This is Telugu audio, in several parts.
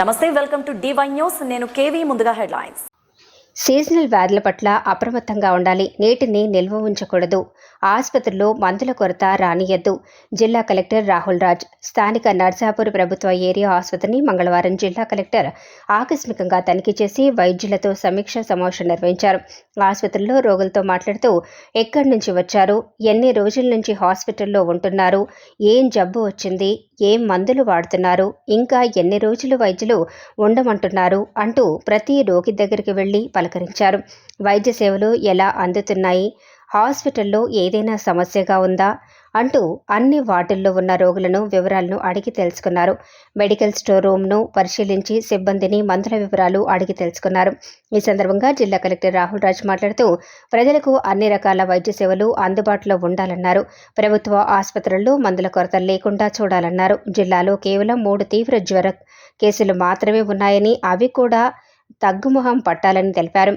నమస్తే వెల్కమ్ టు డివై న్యూస్ నేను కేవీ ముందుగా హెడ్లైన్స్. సీజనల్ వ్యాధుల పట్ల అప్రమత్తంగా ఉండాలి. నీటిని నిల్వ ఉంచకూడదు. ఆసుపత్రుల్లో మందుల కొరత రానియద్దు. జిల్లా కలెక్టర్ రాహుల్ రాజ్ స్థానిక నర్సాపూర్ ప్రభుత్వ ఏరియా ఆసుపత్రిని మంగళవారం జిల్లా కలెక్టర్ ఆకస్మికంగా తనిఖీ చేసి వైద్యులతో సమీక్ష సమావేశం నిర్వహించారు. ఆసుపత్రిలో రోగులతో మాట్లాడుతూ ఎక్కడి నుంచి వచ్చారు? ఎన్ని రోజుల నుంచి హాస్పిటల్లో ఉంటున్నారు? ఏం జబ్బు వచ్చింది? ఏం మందులు వాడుతున్నారు? ఇంకా ఎన్ని రోజులు వైద్యులు ఉండమంటున్నారు? అంటూ ప్రతి రోగి దగ్గరికి వెళ్ళి పలకరించారు. వైద్య సేవలు ఎలా అందుతున్నాయి? హాస్పిటల్లో ఏదైనా సమస్యగా ఉందా? అంటూ అన్ని వార్డుల్లో ఉన్న రోగులను వివరాలను అడిగి తెలుసుకున్నారు. మెడికల్ స్టోర్ రూమ్ను పరిశీలించి సిబ్బందిని మందుల వివరాలు అడిగి తెలుసుకున్నారు. ఈ సందర్భంగా జిల్లా కలెక్టర్ రాహుల్ రాజ్ మాట్లాడుతూ ప్రజలకు అన్ని రకాల వైద్య సేవలు అందుబాటులో ఉండాలన్నారు. ప్రభుత్వ ఆసుపత్రుల్లో మందుల కొరత లేకుండా చూడాలన్నారు. జిల్లాలో కేవలం మూడు తీవ్ర జ్వర కేసులు మాత్రమే ఉన్నాయని అవి కూడా తగ్గుముఖం పట్టాలని తెలిపారు.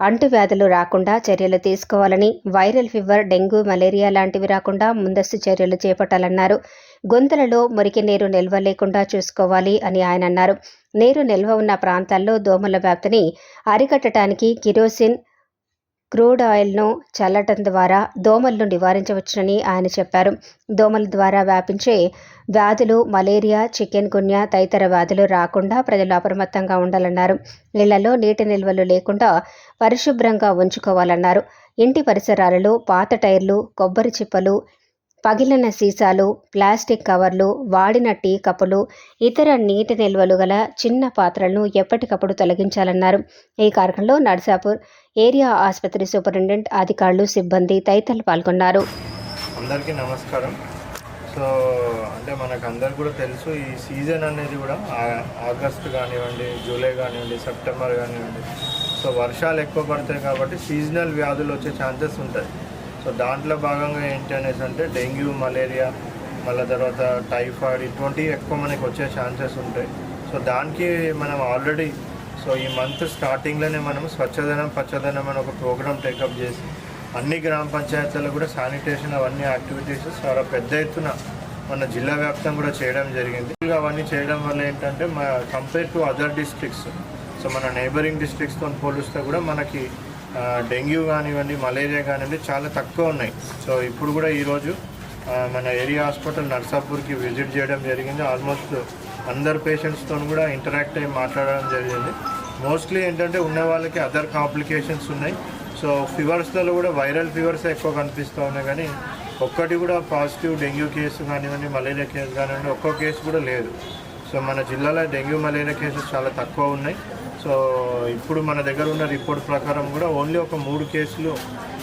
అంటువ్యాధులు రాకుండా చర్యలు తీసుకోవాలని వైరల్ ఫీవర్ డెంగ్యూ మలేరియా లాంటివి రాకుండా ముందస్తు చర్యలు చేపట్టాలన్నారు. గొంతులలో మురికి నీరు నిల్వ లేకుండా చూసుకోవాలి అని ఆయన అన్నారు. నీరు నిల్వ ఉన్న ప్రాంతాల్లో దోమల వ్యాప్తిని అరికట్టడానికి కిరోసిన్ క్రూడ్ ఆయిల్ను చల్లటం ద్వారా దోమలను నివారించవచ్చునని ఆయన చెప్పారు. దోమల ద్వారా వ్యాపించే వ్యాధులు మలేరియా చికెన్ గున్యా తదితర వ్యాధులు రాకుండా ప్రజలు అప్రమత్తంగా ఉండాలన్నారు. ఇళ్ళలో నీటి నిల్వలు లేకుండా పరిశుభ్రంగా ఉంచుకోవాలన్నారు. ఇంటి పరిసరాలలో పాత టైర్లు కొబ్బరి చిప్పలు పగిలిన సీసాలు ప్లాస్టిక్ కవర్లు వాడిన టీ కప్పులు ఇతర నీటి నిల్వలు గల చిన్న పాత్రలను ఎప్పటికప్పుడు తొలగించాలన్నారు. ఈ కార్యక్రమంలో నర్సాపూర్ ఏరియా ఆసుపత్రి సూపరింటెండెంట్ అధికారులు సిబ్బంది తదితరులు పాల్గొన్నారు. అందరికీ నమస్కారం. సో అంటే మనకు అందరికి కూడా తెలుసు ఈ సీజన్ అనేది కూడా ఆగస్ట్ కానివ్వండి జూలై కానివ్వండి సెప్టెంబర్ కానివ్వండి. సో వర్షాలు ఎక్కువ పడతాయి కాబట్టి సీజనల్ వ్యాధులు వచ్చే ఛాన్సెస్ ఉంటాయి. సో దాంట్లో భాగంగా ఏంటి అనేసి అంటే డెంగ్యూ మలేరియా మళ్ళీ తర్వాత టైఫాయిడ్ ఇటువంటివి ఎక్కువ మనకి వచ్చే ఛాన్సెస్ ఉంటాయి. సో దానికి మనం ఆల్రెడీ సో ఈ మంత్ స్టార్టింగ్లోనే మనం స్వచ్ఛదనం పచ్చదనం అని ఒక ప్రోగ్రామ్ టేకప్ చేసి అన్ని గ్రామ పంచాయతీల్లో కూడా శానిటేషన్ అవన్నీ యాక్టివిటీస్ చాలా పెద్ద ఎత్తున మన జిల్లా వ్యాప్తం కూడా చేయడం జరిగింది. అవన్నీ చేయడం వల్ల ఏంటంటే మా compare to other districts so మన నైబరింగ్ డిస్ట్రిక్ట్స్తో పోలిస్తే కూడా మనకి డెంగ్యూ కానివ్వండి మలేరియా కానివ్వండి చాలా తక్కువ ఉన్నాయి. సో ఇప్పుడు కూడా ఈరోజు మన ఏరియా హాస్పిటల్ నర్సాపూర్కి విజిట్ చేయడం జరిగింది. ఆల్మోస్ట్ అందరు పేషెంట్స్తో కూడా ఇంటరాక్ట్ అయ్యి మాట్లాడడం జరిగింది. మోస్ట్లీ ఏంటంటే ఉన్న వాళ్ళకి అదర్ కాంప్లికేషన్స్ ఉన్నాయి. సో ఫీవర్స్లలో కూడా వైరల్ ఫీవర్స్ ఎక్కువ కనిపిస్తూ ఉన్నాయి కానీ ఒక్కటి కూడా పాజిటివ్ డెంగ్యూ కేసు కానివ్వండి మలేరియా కేసు కానివ్వండి ఒక్కో కేసు కూడా లేదు. సో మన జిల్లాలో డెంగ్యూ మలేరియా కేసెస్ చాలా తక్కువ ఉన్నాయి. సో ఇప్పుడు మన దగ్గర ఉన్న రిపోర్ట్ ప్రకారం కూడా ఓన్లీ ఒక మూడు కేసులు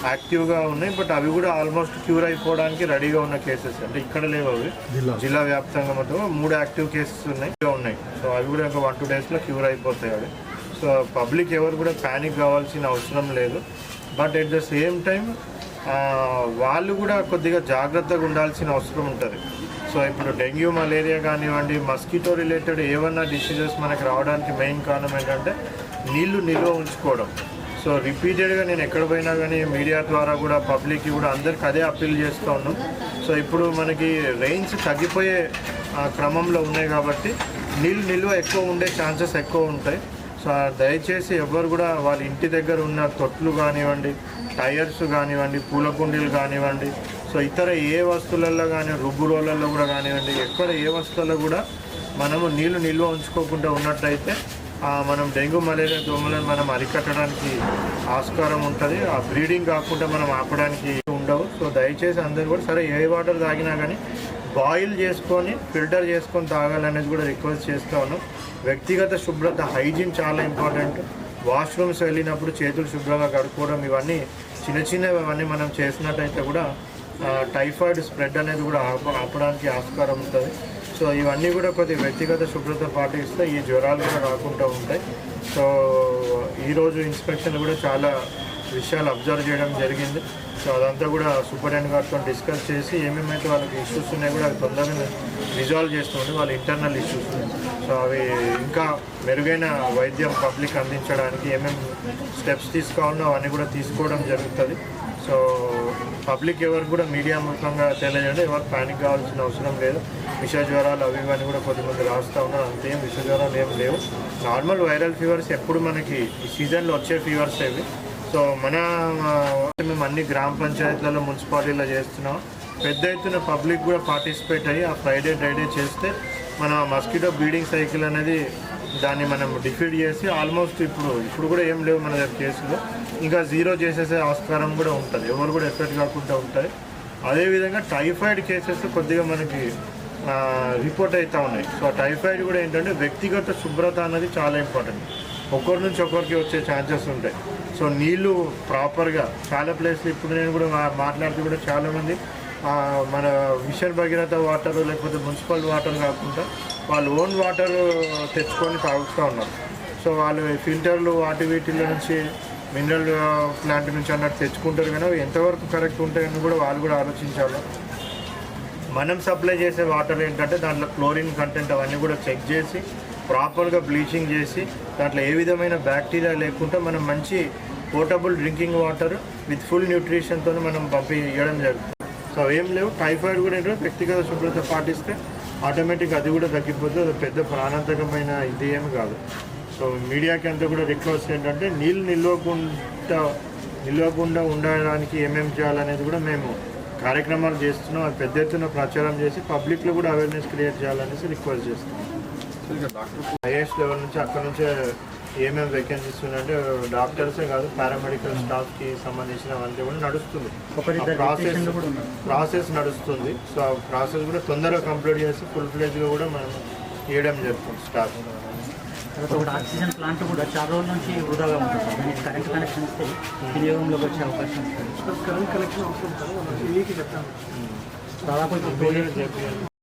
యాక్టివ్గా ఉన్నాయి. బట్ అవి కూడా ఆల్మోస్ట్ క్యూర్ అయిపోవడానికి రెడీగా ఉన్న కేసెస్. అంటే ఇక్కడ లేవు అవి. జిల్లా. వ్యాప్తంగా మొత్తం మూడు యాక్టివ్ కేసెస్ ఉన్నాయి. ఉన్నాయి. సో అవి కూడా ఒక వన్ టూ డేస్లో క్యూర్ అయిపోతాయి అవి. సో పబ్లిక్ ఎవరు కూడా ప్యానిక్ కావాల్సిన అవసరం లేదు. But at the same time వాళ్ళు కూడా కొద్దిగా జాగ్రత్తగా ఉండాల్సిన అవసరం ఉంటుంది. సో ఇప్పుడు డెంగ్యూ మలేరియా కానివ్వండి మస్కిటో రిలేటెడ్ ఏమన్నా డిసీజెస్ మనకి రావడానికి మెయిన్ కారణం ఏంటంటే నీళ్ళు నిల్వ ఉంచుకోవడం. సో రిపీటెడ్గా నేను ఎక్కడ పోయినా కానీ మీడియా ద్వారా కూడా పబ్లిక్కి కూడా అందరికి అదే అప్పీల్ చేస్తూ ఉన్నాం. సో ఇప్పుడు మనకి రెయిన్స్ తగ్గిపోయే క్రమంలో ఉన్నాయి కాబట్టి నీళ్ళు నిల్వ ఎక్కువ ఉండే ఛాన్సెస్ ఎక్కువ ఉంటాయి. దయచేసి ఎవ్వరు కూడా వాళ్ళ ఇంటి దగ్గర ఉన్న తొట్లు కానివ్వండి టైర్స్ కానివ్వండి పూల కుండీలు కానివ్వండి సో ఇతర ఏ వస్తువులలో కానీ రుబ్బు రోలల్లో కూడా కానివ్వండి ఎక్కడ ఏ వస్తువుల్లో కూడా మనము నీళ్ళు నిల్వ ఉంచుకోకుండా ఉన్నట్టయితే మనం డెంగ్యూ మలేరియా దోమలను మనం అరికట్టడానికి ఆస్కారం ఉంటుంది. ఆ బ్రీడింగ్ కాకుండా మనం ఆపడానికి ఉండవు. సో దయచేసి అందరూ కూడా సరే ఏ వాటర్ తాగినా కానీ బాయిల్ చేసుకొని ఫిల్టర్ చేసుకొని తాగాలనేది కూడా రిక్వెస్ట్ చేస్తా ఉన్నాం. వ్యక్తిగత శుభ్రత హైజీన్ చాలా ఇంపార్టెంట్. వాష్రూమ్స్ వెళ్ళినప్పుడు చేతులు శుభ్రంగా కడుక్కోవడం ఇవన్నీ చిన్న చిన్నవి అవన్నీ మనం చేసినట్టయితే కూడా టైఫాయిడ్ స్ప్రెడ్ అనేది కూడా ఆప ఆపడానికి ఆస్కారం ఉంటుంది. సో ఇవన్నీ కూడా కొద్ది వ్యక్తిగత శుభ్రత పాటిస్తే ఈ జ్వరాలు కూడా రాకుండా ఉంటాయి. సో ఈరోజు ఇన్స్పెక్షన్ కూడా చాలా విషయాలు అబ్జర్వ్ చేయడం జరిగింది. సో అదంతా కూడా సూపరింటెండెంట్ గారితో డిస్కస్ చేసి ఏమేమైతే వాళ్ళకి ఇష్యూస్ ఉన్నాయో కూడా అవి తొందరగా రిజాల్వ్ చేస్తుంది వాళ్ళ ఇంటర్నల్ ఇష్యూస్ సో అవి ఇంకా మెరుగైన వైద్యం పబ్లిక్ అందించడానికి ఏమేమి స్టెప్స్ తీసుకోవాలో అవన్నీ కూడా తీసుకోవడం జరుగుతుంది. సో పబ్లిక్ ఎవరు కూడా మీడియా ముఖంగా తెలియజేయండి ఎవరు ప్యానిక్ కావాల్సిన అవసరం లేదు. విష జ్వరాలు అవి ఇవన్నీ కూడా కొద్దిమంది రాస్తూ ఉన్నారు. అంతేం విష జ్వరాలు ఏం లేవు. నార్మల్ వైరల్ ఫీవర్స్ ఎప్పుడు మనకి ఈ సీజన్లో వచ్చే ఫీవర్స్ ఏవి? సో మన మేము అన్ని గ్రామ పంచాయతీలలో మున్సిపాలిటీలో చేస్తున్నాం. పెద్ద ఎత్తున పబ్లిక్ కూడా పార్టిసిపేట్ అయ్యి ఆ ఫ్రైడే డ్రైడే చేస్తే మన మస్కిటో బీడింగ్ సైకిల్ అనేది దాన్ని మనం డిఫీట్ చేసి ఆల్మోస్ట్ ఇప్పుడు ఇప్పుడు కూడా ఏం లేవు మన దగ్గర కేసులు. ఇంకా జీరో చేసేసే ఆస్కారం కూడా ఉంటుంది. ఎవరు కూడా ఎఫెక్ట్ కాకుండా ఉంటాయి అదేవిధంగా టైఫాయిడ్ కేసెస్ కొద్దిగా మనకి రిపోర్ట్ అవుతూ ఉన్నాయి. సో టైఫాయిడ్ కూడా ఏంటంటే వ్యక్తిగత శుభ్రత అనేది చాలా ఇంపార్టెంట్. ఒకరి నుంచి ఒక్కరికి వచ్చే ఛాన్సెస్ ఉంటాయి. సో నీళ్ళు ప్రాపర్గా చాలా ప్లేస్లు ఇప్పుడు నేను కూడా మా- మాట్లాడుతూ కూడా చాలామంది మన మిషన్ భగీరథ వాటర్ లేకపోతే మున్సిపల్ వాటర్ కాకుండా వాళ్ళు ఓన్ వాటర్ తెచ్చుకొని తాగుతూ ఉన్నారు. సో వాళ్ళు ఫిల్టర్లు వాటి వీటిలో నుంచి మినరల్ ప్లాంట్ నుంచి అన్నట్టు తెచ్చుకుంటారు కానీ ఎంతవరకు కరెక్ట్ ఉంటాయని కూడా వాళ్ళు కూడా ఆలోచించాలి. మనం సప్లై చేసే వాటర్ ఏంటంటే దాంట్లో క్లోరిన్ కంటెంట్ అవన్నీ కూడా చెక్ చేసి ప్రాపర్గా బ్లీచింగ్ చేసి దాంట్లో ఏ విధమైన బ్యాక్టీరియా లేకుండా మనం మంచి portable drinking water with full న్యూట్రిషన్తో మనం పంపి ఇవ్వడం జరుగుతుంది. సో ఏం లేవు. టైఫాయిడ్ కూడా ఏంటంటే వ్యక్తిగత శుభ్రత పాటిస్తే ఆటోమేటిక్ అది కూడా తగ్గిపోతుంది. అది పెద్ద ప్రాణాంతకమైన ఇది ఏమి కాదు. సో మీడియాకి అంతా కూడా రిక్వెస్ట్ ఏంటంటే నీళ్ళు నిల్వకుండా నిల్వకుండా ఉండడానికి ఏమేమి చేయాలనేది కూడా మేము కార్యక్రమాలు చేస్తున్నాం. అది పెద్ద ఎత్తున ప్రచారం చేసి పబ్లిక్లో కూడా అవేర్నెస్ క్రియేట్ చేయాలనేసి రిక్వెస్ట్ చేస్తున్నాం. హైయెస్ట్ లెవెల్ నుంచి అక్కడ నుంచే ఏమేమి వేకెన్సీస్ ఉన్నాయంటే డాక్టర్సే కాదు పారామెడికల్ స్టాఫ్కి సంబంధించినవన్నీ కూడా నడుస్తుంది. ప్రాసెస్ ప్రాసెస్ నడుస్తుంది. సో ఆ ప్రాసెస్ కూడా తొందరగా కంప్లీట్ చేసి ఫుల్ ఫ్లెజ్గా కూడా మనం ఇవ్వడం జరుగుతుంది స్టాఫ్ ఒకటి ఆక్సిజన్ ప్లాంట్ కూడా చాలా రోజుల నుంచి వృధాగా ఉంటుంది. దానికి కరెంట్ కనెక్షన్ ఇస్తే వినియోగంలోకి వచ్చే అవకాశం ఉంటుంది కరెంట్ కనెక్షన్ అవసరం చెప్తాను దాదాపు ఇప్పుడు చెప్పి